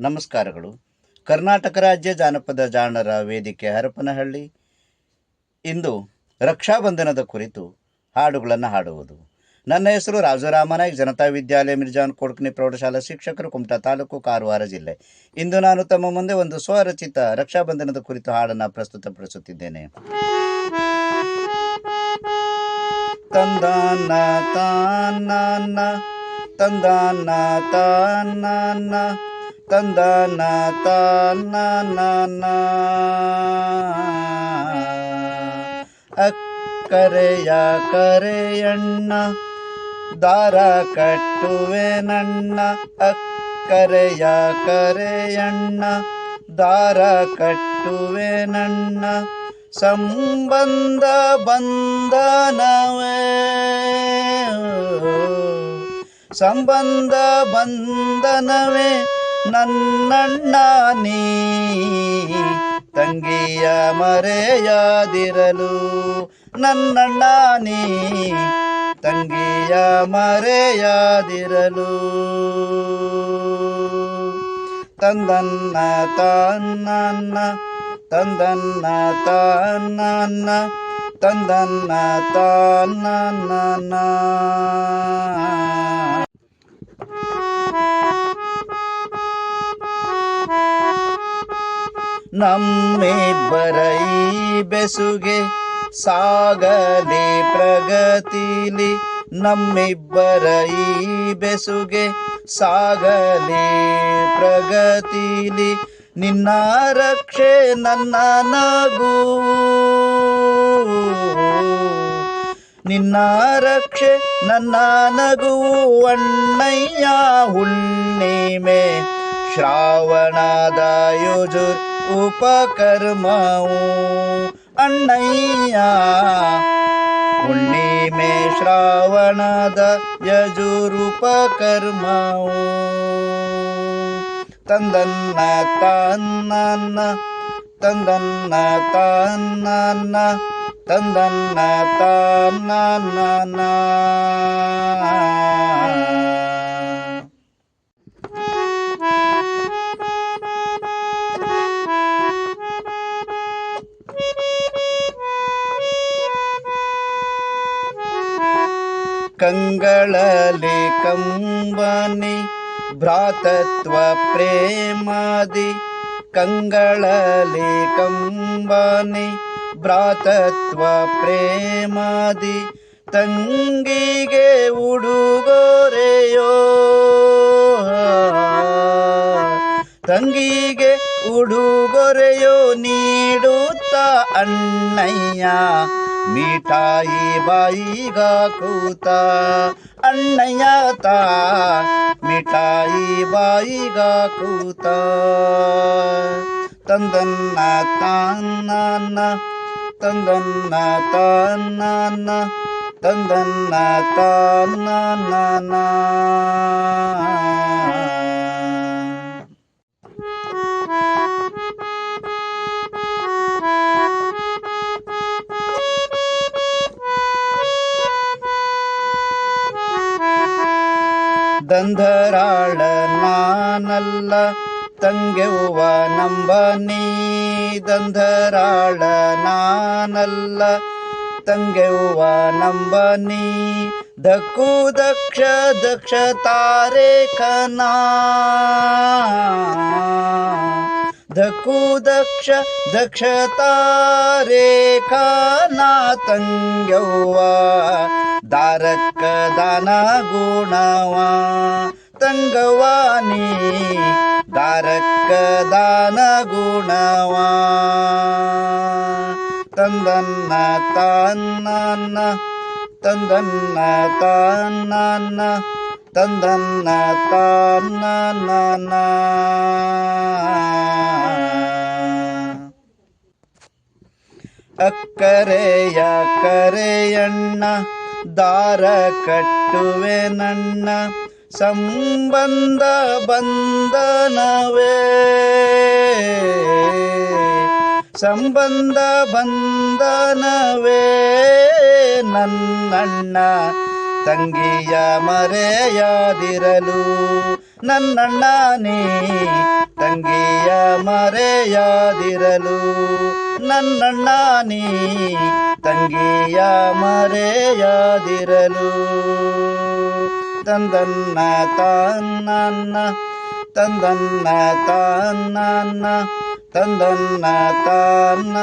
ನಮಸ್ಕಾರಗಳು. ಕರ್ನಾಟಕ ರಾಜ್ಯ ಜಾನಪದ ಜಾಣರ ವೇದಿಕೆ ಹರಪನಹಳ್ಳಿ. ಇಂದು ರಕ್ಷಾಬಂಧನದ ಕುರಿತು ಹಾಡುಗಳನ್ನು ಹಾಡುವುದು. ನನ್ನ ಹೆಸರು ರಾಜರಾಮನಾಯ್ಕ್ ಜನತಾ ವಿದ್ಯಾಲಯ ಮಿರ್ಜಾನ್ ಕೊಡ್ಕನಿ ಪ್ರೌಢಶಾಲಾ ಶಿಕ್ಷಕರು, ಕುಮಟಾ ತಾಲೂಕು ಕಾರವಾರ ಜಿಲ್ಲೆ. ಇಂದು ನಾನು ತಮ್ಮ ಮುಂದೆ ಒಂದು ಸ್ವರಚಿತ ರಕ್ಷಾಬಂಧನದ ಕುರಿತು ಹಾಡನ್ನು ಪ್ರಸ್ತುತಪಡಿಸುತ್ತಿದ್ದೇನೆ. ತಂದಾನ ತಾನ ತಂದಾನ ತಾನ ತಂದಾನ ತಾನ ಅಕ್ಕರೆಯ ಕರೆಯಣ್ಣ, ದಾರ ಕಟ್ಟುವೆ ನನ್ನ ಅಕ್ಕರೆಯ ಕರೆಯಣ್ಣ, ದಾರ ಕಟ್ಟುವೆ ನನ್ನ ಸಂಬಂಧ ಬಂಧನವೇ. ಸಂಬಂಧ ಬಂಧನವೇ. ನನ್ನಣ್ಣ ನೀ ತಂಗಿಯ ಮರೆಯಾದಿರಲು. ನನ್ನಣ್ಣ ನೀ ತಂಗಿಯ ಮರೆಯಾದಿರಲು. ತಂದನ್ನ ತನ್ನ ತಂದನ್ನ ತನ್ನ ತಂದನ್ನ ತಾನ್ನ ನಮ್ಮಿಬ್ಬರ ಬೆಸುಗೆ, ಸಾಗಲಿ ಪ್ರಗತಿಲಿ ನಮ್ಮಿಬ್ಬರೈ ಬೆಸುಗೆ, ಸಾಗಲಿ ಪ್ರಗತಿಲಿ ನಿನ್ನ ರಕ್ಷೆ ನನ್ನ ನಗು. ನಿನ್ನ ರಕ್ಷೆ ನನ್ನ ನಗು, ಅಣ್ಣಯ್ಯ ಹುಣ್ಣಿಮೆ, ಶ್ರಾವಣದ ಯುಜುರ್ ಉಪಕರ್ಮವು ಅಣ್ಣಯ್ಯ ಹುಣ್ಣಿಮೆ ಶ್ರಾವಣದ ಯಜುರುಪಕರ್ಮವು ತಂದನ್ನ ತಾನ್ನ ತಂದನ್ನ ತಾನ್ನ ತಂದನ್ನ ತಾನ್ನ ಕಂಗಳಲಿ ಕಂಬನಿ ಭ್ರಾತತ್ವ ಪ್ರೇಮಾದಿ ಕಂಗಳಲಿ ಕಂಬನಿ ಭ್ರಾತತ್ವ ಪ್ರೇಮಾದಿ ತಂಗಿಗೆ ಉಡುಗೊರೆಯೋ. ತಂಗಿಗೆ ಉಡುಗೊರೆಯೋ ನೀಡುತ್ತ ಅಣ್ಣಯ್ಯ ಮಿಠಾಯಿ ಬಾಯಿಗ ಕೂತ ಅಣ್ಣಯ್ಯ ತಾ ಮಿಠಾಯಿ ಬಾಯಿಗ ಕೂತ ತಂದನ್ನ ತಾನ್ನ ತಂದನ್ನ ತಾನ್ನ ತಂದನ್ನ ದಂಧರಾಳ ನಾನಲ್ಲ ತಂಗೆವ್ವ ನಂಬನಿ ದಂಧರಾಳ ನಾನಲ್ಲ ತಂಗೆವ್ವ ನಂಬನಿ ದಕ್ಕು ದಕ್ಷ ದಕ್ಷ ತಾರೇಖನಾ. ದಕ್ಕು ದಕ್ಷ ದಕ್ಷ ತಾರೇಖನಾ ತಂಗೆವ್ವ ದಾರಕ್ಕ ದಾನ ಗುಣವ ತಂಗವಾನಿ ದಾರಕ್ಕ ದಾನ ಗುಣವ ತಂದನ್ನ ತಾನ್ನ ತಂದನ್ನ ತಾನ್ನ ತಂದನ್ನ ಅಕ್ಕರೆಯ ಕರೆಯಣ್ಣ, ದಾರ ಕಟ್ಟುವೆ ನನ್ನ, ಸಂಬಂಧ ಬಂಧನವೇ. ಸಂಬಂಧ ಬಂಧನವೇ ನನ್ನಣ್ಣ, ತಂಗಿಯ ಮರೆಯಾದಿರಲು. ನನ್ನಣ್ಣ ನೀ, ತಂಗಿಯ ಮರೆಯಾದಿರಲು. ನನ್ನಣ್ಣ ನೀ ತಂಗಿಯ ಮರೆಯಾದಿರಲು ತಂದನ್ನ ತಾನ್ನ ತಂದನ್ನ ತಾನ್ನ ತಂದನ್ನ ತಾನ್ನ